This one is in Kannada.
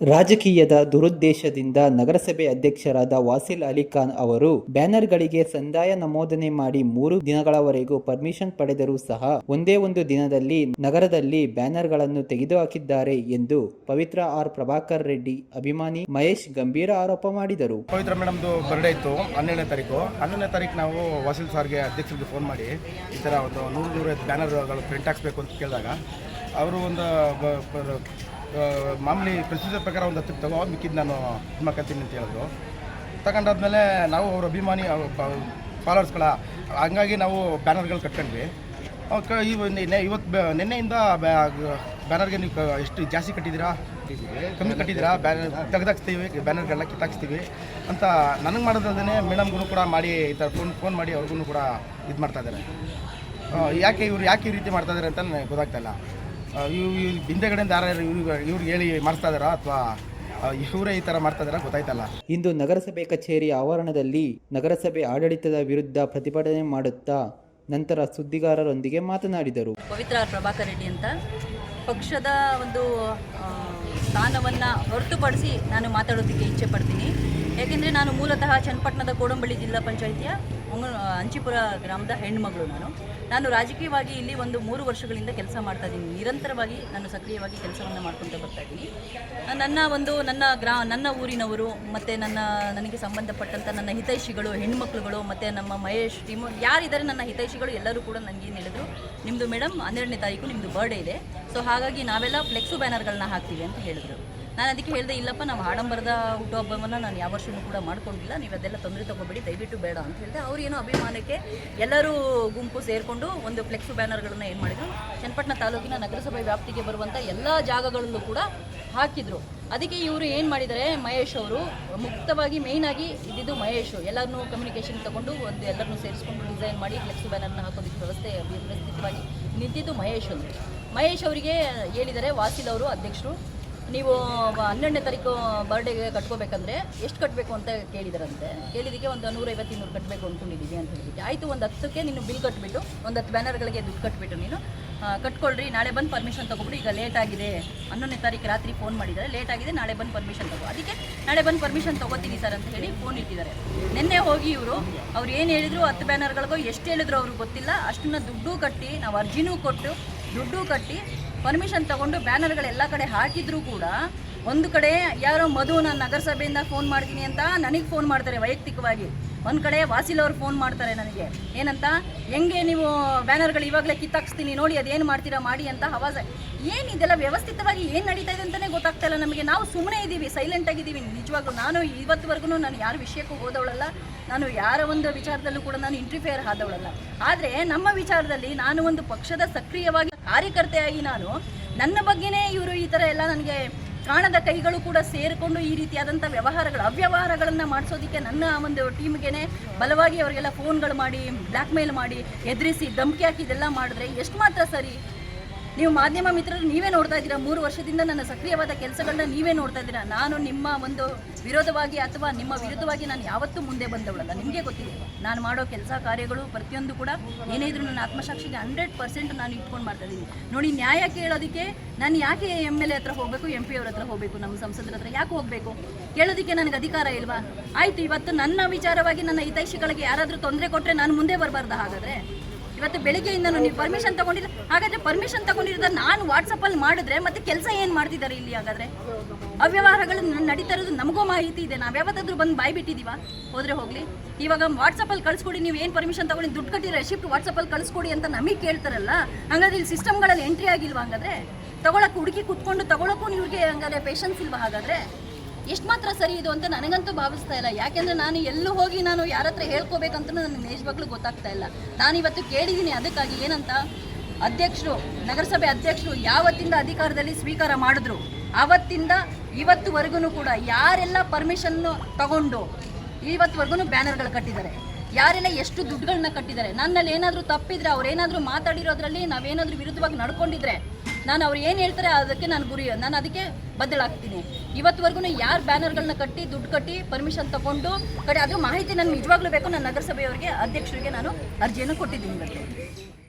ರಾಜಕೀಯದ ದುರುದ್ದೇಶದಿಂದ ನಗರಸಭೆ ಅಧ್ಯಕ್ಷರಾದ ವಾಸಿಲ್ ಅಲಿ ಖಾನ್ ಅವರು ಬ್ಯಾನರ್ಗಳಿಗೆ ಸಂದಾಯ ನಮೋದನೆ ಮಾಡಿ ಮೂರು ದಿನಗಳವರೆಗೂ ಪರ್ಮಿಷನ್ ಪಡೆದರೂ ಸಹ ಒಂದೇ ಒಂದು ದಿನದಲ್ಲಿ ನಗರದಲ್ಲಿ ಬ್ಯಾನರ್ಗಳನ್ನು ತೆಗೆದುಹಾಕಿದ್ದಾರೆ ಎಂದು ಪವಿತ್ರ ಆರ್ ಪ್ರಭಾಕರ್ ರೆಡ್ಡಿ ಅಭಿಮಾನಿ ಮಹೇಶ್ ಗಂಭೀರ ಆರೋಪ ಮಾಡಿದರು. ಪವಿತ್ರ ಮೇಡಮ್ದು ಬರ್ಡೇ ಇತ್ತು, ಹನ್ನೆರಡನೇ ತಾರೀಕು. ಹನ್ನೆರಡನೇ ತಾರೀಕು ನಾವು ವಾಸಿಲ್ ಸಾರ್ಗೆ ಅಧ್ಯಕ್ಷರಿಗೆ ಫೋನ್ ಮಾಡಿ ಈ ಥರ ಒಂದು ನೂರು ನೂರೈದು ಬ್ಯಾನರ್ಗಳು ಪ್ರಿಂಟ್ ಹಾಕ್ಸ್ಬೇಕು ಅಂತ ಕೇಳಿದಾಗ, ಅವರು ಒಂದು ಮಾಮೂಲಿ ಪ್ರೊಸೀಜರ್ ಪ್ರಕಾರ ಒಂದು ಹತ್ತಿರ ತಗೋ ಮಿಕ್ಕಿದ್ದು ನಾನು ಇದು ಮಾಡ್ಕೊತೀನಿ ಅಂತ ಹೇಳಿದ್ರು. ತಗೊಂಡಾದ್ಮೇಲೆ ನಾವು ಅವ್ರ ಅಭಿಮಾನಿ ಫಾಲೋವರ್ಸ್ಗಳ ಹಂಗಾಗಿ ನಾವು ಬ್ಯಾನರ್ಗಳು ಕಟ್ಕೊಂಡ್ವಿ. ಇವತ್ತು ನಿನ್ನೆಯಿಂದ ಬ್ಯಾನರ್ಗೆ ನೀವು ಎಷ್ಟು ಜಾಸ್ತಿ ಕಟ್ಟಿದ್ದೀರಾ? ಕಮ್ಮಿ ಕಟ್ಟಿದ್ದೀರಾ? ಬ್ಯಾನರ್ ತೆಗೆದಾಕ್ಸ್ತೀವಿ ಬ್ಯಾನರ್ಗಳನ್ನ ಕಿತ್ತಾಕ್ಸ್ತೀವಿ ಅಂತ ನನಗೆ ಮಾಡೋದಲ್ಲದೇ ಮೇಡಮ್ಗೂ ಕೂಡ ಮಾಡಿ, ಈ ಥರ ಫೋನ್ ಫೋನ್ ಮಾಡಿ ಅವ್ರಿಗೂ ಕೂಡ ಇದು ಮಾಡ್ತಾಯಿದ್ದಾರೆ ಯಾಕೆ ಇವ್ರು ಯಾಕೆ ಈ ರೀತಿ ಮಾಡ್ತಾಯಿದ್ದಾರೆ ಅಂತ ನನಗೆ ಗೊತ್ತಾಗ್ತಾ ಇಲ್ಲ. ಇವು ಹಿಂದೆಗಡೆಯಿಂದ ಯಾರು ಇವ್ರಿಗೆ ಇವ್ರಿಗೆ ಹೇಳಿ ಮಾಡಿಸ್ತಾ ಇದಾರ? ಅಥವಾ ಇವರೇ ಈ ಥರ ಮಾಡ್ತಾ ಇದಾರ? ಗೊತ್ತಾಯ್ತಲ್ಲ. ಇಂದು ನಗರಸಭೆ ಕಚೇರಿ ಆವರಣದಲ್ಲಿ ನಗರಸಭೆ ಆಡಳಿತದ ವಿರುದ್ಧ ಪ್ರತಿಭಟನೆ ಮಾಡುತ್ತಾ ನಂತರ ಸುದ್ದಿಗಾರರೊಂದಿಗೆ ಮಾತನಾಡಿದರು. ಪವಿತ್ರ ಪ್ರಭಾಕರ್ ರೆಡ್ಡಿ ಅಂತ. ಪಕ್ಷದ ಒಂದು ಸ್ಥಾನವನ್ನು ಹೊರತುಪಡಿಸಿ ನಾನು ಮಾತಾಡೋದಕ್ಕೆ ಇಚ್ಛೆ ಪಡ್ತೀನಿ. ಯಾಕೆಂದರೆ ನಾನು ಮೂಲತಃ ಚನ್ನಪಟ್ಟಣದ ಕೋಡಂಬಳ್ಳಿ ಜಿಲ್ಲಾ ಪಂಚಾಯಿತಿಯ ಮಂಗ- ಅಂಚಿಪುರ ಗ್ರಾಮದ ಹೆಣ್ಮಗಳು ನಾನು. ನಾನು ರಾಜಕೀಯವಾಗಿ ಇಲ್ಲಿ ಒಂದು ಮೂರು ವರ್ಷಗಳಿಂದ ಕೆಲಸ ಮಾಡ್ತಾ ಇದ್ದೀನಿ. ನಿರಂತರವಾಗಿ ನಾನು ಸಕ್ರಿಯವಾಗಿ ಕೆಲಸವನ್ನು ಮಾಡ್ಕೊತಾ ಬರ್ತಾ ಇದ್ದೀನಿ. ನನ್ನ ಒಂದು, ನನ್ನ ಗ್ರಾ, ನನ್ನ ಊರಿನವರು ಮತ್ತು ನನ್ನ, ನನಗೆ ಸಂಬಂಧಪಟ್ಟಂಥ ನನ್ನ ಹಿತೈಷಿಗಳು ಹೆಣ್ಮಕ್ಳುಗಳು ಮತ್ತು ನಮ್ಮ ಮಹೇಶ್, ಟೀಮು, ಯಾರಿದ್ದಾರೆ ನನ್ನ ಹಿತೈಷಿಗಳು ಎಲ್ಲರೂ ಕೂಡ ನನಗೆ ಏನು ಹೇಳಿದ್ರು ನಿಮ್ಮದು ಮೇಡಮ್ ಹನ್ನೆರಡನೇ ತಾರೀಕು ನಿಮ್ಮದು ಬರ್ಡೇ ಇದೆ. ಸೊ ಹಾಗಾಗಿ ನಾವೆಲ್ಲ ಫ್ಲೆಕ್ಸು ಬ್ಯಾನರ್ಗಳನ್ನ ಹಾಕ್ತೀವಿ ಅಂತ ಹೇಳಿದ್ರು. ನಾನು ಅದಕ್ಕೆ ಹೇಳಿದೆ, ಇಲ್ಲಪ್ಪ, ನಾವು ಆಡಂಬರದ ಹುಟ್ಟುಹಬ್ಬವನ್ನು ನಾನು ಯಾವ ವರ್ಷವೂ ಕೂಡ ಮಾಡ್ಕೊಂಡಿಲ್ಲ, ನೀವು ಅದೆಲ್ಲ ತೊಂದರೆ ತೊಗೊಬೇಡಿ, ದಯವಿಟ್ಟು ಬೇಡ ಅಂತ ಹೇಳಿದೆ. ಅವ್ರು ಏನೋ ಅಭಿಮಾನಕ್ಕೆ ಎಲ್ಲರೂ ಗುಂಪು ಸೇರಿಕೊಂಡು ಒಂದು ಫ್ಲೆಕ್ಸ್ ಬ್ಯಾನರ್ಗಳನ್ನು ಏನು ಮಾಡಿದ್ರು, ಚನ್ನಪಟ್ಟಣ ತಾಲೂಕಿನ ನಗರಸಭೆ ವ್ಯಾಪ್ತಿಗೆ ಬರುವಂಥ ಎಲ್ಲ ಜಾಗಗಳಲ್ಲೂ ಕೂಡ ಹಾಕಿದರು. ಅದಕ್ಕೆ ಇವರು ಏನು ಮಾಡಿದರೆ, ಮಹೇಶ್ ಅವರು ಮುಕ್ತವಾಗಿ ಮೇಯ್ನಾಗಿ ಇದ್ದಿದ್ದು ಮಹೇಶ್. ಎಲ್ಲರನ್ನೂ ಕಮ್ಯುನಿಕೇಷನ್ ತಗೊಂಡು ಒಂದು ಎಲ್ಲರನ್ನೂ ಸೇರಿಸ್ಕೊಂಡು ಡಿಸೈನ್ ಮಾಡಿ ಫ್ಲೆಕ್ಸ್ ಬ್ಯಾನರ್ನ ಹಾಕೋದಕ್ಕೆ ವ್ಯವಸ್ಥೆ ವ್ಯವಸ್ಥಿತವಾಗಿ ನಿಂತಿದ್ದು ಮಹೇಶ್ ಅವರು. ಮಹೇಶ್ ಅವರಿಗೆ ಹೇಳಿದರೆ, ವಾಸಿಲ್ ಅವರು ಅಧ್ಯಕ್ಷರು. ನೀವು ಹನ್ನೆರಡನೇ ತಾರೀಕು ಬರ್ಡೇಗೆ ಕಟ್ಕೋಬೇಕಂದ್ರೆ ಎಷ್ಟು ಕಟ್ಟಬೇಕು ಅಂತ ಕೇಳಿದರಂತೆ. ಕೇಳಿದಕ್ಕೆ ಒಂದು ನೂರೈವತ್ತು ಇನ್ನೂರು ಕಟ್ಟಬೇಕು ಅಂದ್ಕೊಂಡಿದ್ದೀವಿ ಅಂತ ಹೇಳಿದ್ದಕ್ಕೆ ಆಯಿತು, ಒಂದು ಹತ್ತಕ್ಕೆ ನೀನು ಬಿಲ್ ಕಟ್ಬಿಟ್ಟು, ಒಂದು ಹತ್ತು ಬ್ಯಾನರ್ಗಳಿಗೆ ದುಡ್ಡು ಕಟ್ಬಿಟ್ಟು ನೀನು ಕಟ್ಕೊಳ್ರಿ, ನಾಳೆ ಬಂದು ಪರ್ಮಿಷನ್ ತೊಗೊಬಿಟ್ಟು ಈಗ ಲೇಟ್ ಆಗಿದೆ. ಹನ್ನೊಂದನೇ ತಾರೀಕು ರಾತ್ರಿ ಫೋನ್ ಮಾಡಿದ್ದಾರೆ ಲೇಟ್ ಆಗಿದೆ, ನಾಳೆ ಬಂದು ಪರ್ಮಿಷನ್ ತಗೋ. ಅದಕ್ಕೆ ನಾಳೆ ಬಂದು ಪರ್ಮಿಷನ್ ತೊಗೋತೀನಿ ಸರ್ ಅಂತ ಹೇಳಿ ಫೋನ್ ಇಟ್ಟಿದ್ದಾರೆ. ನಿನ್ನೆ ಹೋಗಿ ಇವರು, ಅವ್ರು ಏನು ಹೇಳಿದ್ರು, ಹತ್ತು ಬ್ಯಾನರ್ಗಳಿಗೋ ಎಷ್ಟು ಹೇಳಿದ್ರು ಅವ್ರಿಗೆ ಗೊತ್ತಿಲ್ಲ. ಅಷ್ಟನ್ನ ದುಡ್ಡು ಕಟ್ಟಿ, ನಾವು ಅರ್ಜಿನೂ ಕೊಟ್ಟು, ದುಡ್ಡು ಕಟ್ಟಿ ಪರ್ಮಿಷನ್ ತಗೊಂಡು ಬ್ಯಾನರ್ಗಳು ಎಲ್ಲ ಕಡೆ ಹಾಕಿದ್ರು ಕೂಡ ಒಂದು ಕಡೆ ಯಾರೋ ಮಧು ನಾನು ನಗರಸಭೆಯಿಂದ ಫೋನ್ ಮಾಡ್ತೀನಿ ಅಂತ ನನಗೆ ಫೋನ್ ಮಾಡ್ತಾರೆ ವೈಯಕ್ತಿಕವಾಗಿ. ಒಂದು ಕಡೆ ವಾಸಿಲ್ ಫೋನ್ ಮಾಡ್ತಾರೆ ನನಗೆ. ಏನಂತ? ಹೆಂಗೆ ನೀವು ಬ್ಯಾನರ್ಗಳು ಇವಾಗಲೇ ಕಿತ್ತಾಕ್ಸ್ತೀನಿ, ನೋಡಿ ಅದೇನು ಮಾಡ್ತೀರಾ, ಮಾಡಿ ಅಂತ ಹವಾಸ. ಏನು ಇದೆಲ್ಲ ವ್ಯವಸ್ಥಿತವಾಗಿ ಏನು ನಡೀತಾ ಇದೆ ಅಂತಲೇ ಗೊತ್ತಾಗ್ತಾ ಇಲ್ಲ ನಮಗೆ. ನಾವು ಸುಮ್ಮನೆ ಇದ್ದೀವಿ ಸೈಲೆಂಟ್ ಆಗಿದ್ದೀವಿ. ನಿಜವಾಗ್ಲೂ ನಾನು ಇವತ್ತುವರೆಗೂ ನಾನು ಯಾರ ವಿಷಯಕ್ಕೂ ಹೋದವಳಲ್ಲ. ನಾನು ಯಾರ ಒಂದು ವಿಚಾರದಲ್ಲೂ ಕೂಡ ನಾನು ಇಂಟ್ರಿಫೇರ್ ಆದವಳಲ್ಲ. ಆದರೆ ನಮ್ಮ ವಿಚಾರದಲ್ಲಿ ನಾನು ಒಂದು ಪಕ್ಷದ ಸಕ್ರಿಯವಾಗಿ ಕಾರ್ಯಕರ್ತೆಯಾಗಿ ನಾನು, ನನ್ನ ಬಗ್ಗೆನೇ ಇವರು ಈ ಥರ ಎಲ್ಲ ನನಗೆ ಕಾಣದ ಕೈಗಳು ಕೂಡ ಸೇರಿಕೊಂಡು ಈ ರೀತಿಯಾದಂಥ ವ್ಯವಹಾರಗಳು, ಅವ್ಯವಹಾರಗಳನ್ನು ಮಾಡಿಸೋದಕ್ಕೆ ನನ್ನ ಒಂದು ಟೀಮ್ಗೆ ಬಲವಾಗಿ ಅವರಿಗೆಲ್ಲ ಫೋನ್ಗಳು ಮಾಡಿ ಬ್ಲ್ಯಾಕ್ ಮೇಲ್ ಮಾಡಿ, ಎದುರಿಸಿ, ಧಮಕಿ ಹಾಕಿ ಇದೆಲ್ಲ ಮಾಡಿದ್ರೆ ಎಷ್ಟು ಮಾತ್ರ ಸರಿ ನೀವು ಮಾಧ್ಯಮ ಮಿತ್ರರು ನೀವೇ ನೋಡ್ತಾ ಇದ್ದೀರಾ? ಮೂರು ವರ್ಷದಿಂದ ನನ್ನ ಸಕ್ರಿಯವಾದ ಕೆಲಸಗಳನ್ನ ನೀವೇ ನೋಡ್ತಾ ಇದ್ದೀರಾ? ನಾನು ನಿಮ್ಮ ಒಂದು ವಿರೋಧವಾಗಿ ಅಥವಾ ನಿಮ್ಮ ವಿರುದ್ಧವಾಗಿ ನಾನು ಯಾವತ್ತೂ ಮುಂದೆ ಬಂದವಳಲ್ಲ. ನಿಮಗೆ ಗೊತ್ತಿದೆ. ನಾನು ಮಾಡೋ ಕೆಲಸ ಕಾರ್ಯಗಳು ಪ್ರತಿಯೊಂದು ಕೂಡ ಏನೇ ಇದ್ರೂ ನನ್ನ ಆತ್ಮಸಾಕ್ಷಿಗೆ ಹಂಡ್ರೆಡ್ ಪರ್ಸೆಂಟ್ ನಾನು ಇಟ್ಕೊಂಡು ಮಾಡ್ತಾ ಇದ್ದೀನಿ. ನೋಡಿ, ನ್ಯಾಯ ಕೇಳೋದಕ್ಕೆ ನಾನು ಯಾಕೆ ಎಂ ಎಲ್ ಎ ಹತ್ರ ಹೋಗಬೇಕು ಎಂ ಪಿ ಅವ್ರ ಹತ್ರ ಹೋಗಬೇಕು, ನಮ್ಮ ಸಂಸದರ ಹತ್ರ ಯಾಕೆ ಹೋಗಬೇಕು? ಕೇಳೋದಕ್ಕೆ ನನಗೆ ಅಧಿಕಾರ ಇಲ್ವಾ? ಆಯಿತು, ಇವತ್ತು ನನ್ನ ವಿಚಾರವಾಗಿ ನನ್ನ ಹಿತೈಷಿಗಳಿಗೆ ಯಾರಾದರೂ ತೊಂದರೆ ಕೊಟ್ಟರೆ ನಾನು ಮುಂದೆ ಬರಬಾರ್ದ ಹಾಗಾದರೆ? ಇವತ್ತು ಬೆಳಿಗ್ಗೆಯಿಂದನೂ ನೀವು ಪರ್ಮಿಷನ್ ತಗೊಂಡಿಲ್ಲ. ಹಾಗಾದ್ರೆ ಪರ್ಮಿಷನ್ ತಗೊಂಡಿರೋದ ನಾನು ವಾಟ್ಸಪ್ಪಲ್ಲಿ ಮಾಡಿದ್ರೆ ಮತ್ತೆ ಕೆಲಸ ಏನು ಮಾಡ್ತಿದ್ದಾರೆ ಇಲ್ಲಿ ಹಾಗಾದ್ರೆ? ಅವ್ಯವಹಾರಗಳು ನಡೀತಾ ಇರೋದು ನಮಗೂ ಮಾಹಿತಿ ಇದೆ. ನಾವು ಯಾವತ್ತಾದ್ರೂ ಬಂದು ಬಾಯ್ ಬಿಟ್ಟಿದೀವ ಹೋದ್ರೆ ಹೋಗ್ಲಿ. ಇವಾಗ ವಾಟ್ಸಪ್ಪಲ್ಲಿ ಕಳಿಸ್ಕೊಡಿ, ನೀವು ಏನು ಪರ್ಮಿಷನ್ ತಗೊಂಡು ದುಡ್ಡು ಕಟ್ಟಿ ರೆಸಿಪ್ಟ್ ವಾಟ್ಸಪ್ಪಲ್ಲಿ ಕಳಿಸ್ಕೊಡಿ ಅಂತ ನಮಗೆ ಕೇಳ್ತಾರಲ್ಲ? ಹಂಗಾದ್ರೆ ಇಲ್ಲಿ ಸಿಸ್ಟಮ್ಗಳಲ್ಲಿ ಎಂಟ್ರಿ ಆಗಿಲ್ವಾ ಹಂಗಾದ್ರೆ? ತಗೊಳಕ್ಕೆ ಹುಡುಕಿ ಕುತ್ಕೊಂಡು ತಗೊಳಕ್ಕೂ ನಿಮಗೆ ಹಂಗಾದ್ರೆ ಪೇಷನ್ಸ್ ಇಲ್ವಾ ಹಾಗಾದ್ರೆ? ಎಷ್ಟು ಮಾತ್ರ ಸರಿ ಇದು ಅಂತ ನನಗಂತೂ ಭಾವಿಸ್ತಾ ಇಲ್ಲ. ಯಾಕೆಂದ್ರೆ ನಾನು ಎಲ್ಲೂ ಹೋಗಿ ನಾನು ಯಾರ ಹತ್ರ ಹೇಳ್ಕೋಬೇಕಂತ ನನಗೆ ನಿಜವಾಗ್ಲೂ ಗೊತ್ತಾಗ್ತಾ ಇಲ್ಲ. ನಾನು ಇವತ್ತು ಕೇಳಿದ್ದೀನಿ ಅದಕ್ಕಾಗಿ ಏನಂತ, ಅಧ್ಯಕ್ಷರು, ನಗರಸಭೆ ಅಧ್ಯಕ್ಷರು ಯಾವತ್ತಿಂದ ಅಧಿಕಾರದಲ್ಲಿ ಸ್ವೀಕಾರ ಮಾಡಿದ್ರು ಆವತ್ತಿಂದ ಇವತ್ತುವರೆಗೂ ಕೂಡ ಯಾರೆಲ್ಲ ಪರ್ಮಿಷನ್ನು ತಗೊಂಡು ಇವತ್ತುವರೆಗೂ ಬ್ಯಾನರ್ಗಳು ಕಟ್ಟಿದ್ದಾರೆ. ಯಾರೆಲ್ಲ ಎಷ್ಟು ದುಡ್ಡುಗಳನ್ನ ಕಟ್ಟಿದ್ದಾರೆ. ನನ್ನಲ್ಲಿ ಏನಾದರೂ ತಪ್ಪಿದ್ರೆ ಅವ್ರು ಏನಾದರೂ ಮಾತಾಡಿರೋದ್ರಲ್ಲಿ ನಾವೇನಾದರೂ ವಿರುದ್ಧವಾಗಿ ನಡ್ಕೊಂಡಿದ್ರೆ ನಾನು ಅವ್ರು ಏನು ಹೇಳ್ತಾರೆ ಅದಕ್ಕೆ ನಾನು ಗುರಿ, ನಾನು ಅದಕ್ಕೆ ಬದಲಾಗ್ತೀನಿ ಇವತ್ತುವರೆಗೂ ಯಾರು ಬ್ಯಾನರ್ಗಳನ್ನ ಕಟ್ಟಿ, ದುಡ್ಡು ಕಟ್ಟಿ ಪರ್ಮಿಷನ್ ತಗೊಂಡು, ಕಡೆ ಅದ್ರ ಮಾಹಿತಿ ನನಗೆ ನಿಜವಾಗ್ಲೂ ಬೇಕು ನನ್ನ ನಗರಸಭೆಯವರಿಗೆ, ಅಧ್ಯಕ್ಷರಿಗೆ ನಾನು ಅರ್ಜಿಯನ್ನು ಕೊಟ್ಟಿದ್ದೀನಿ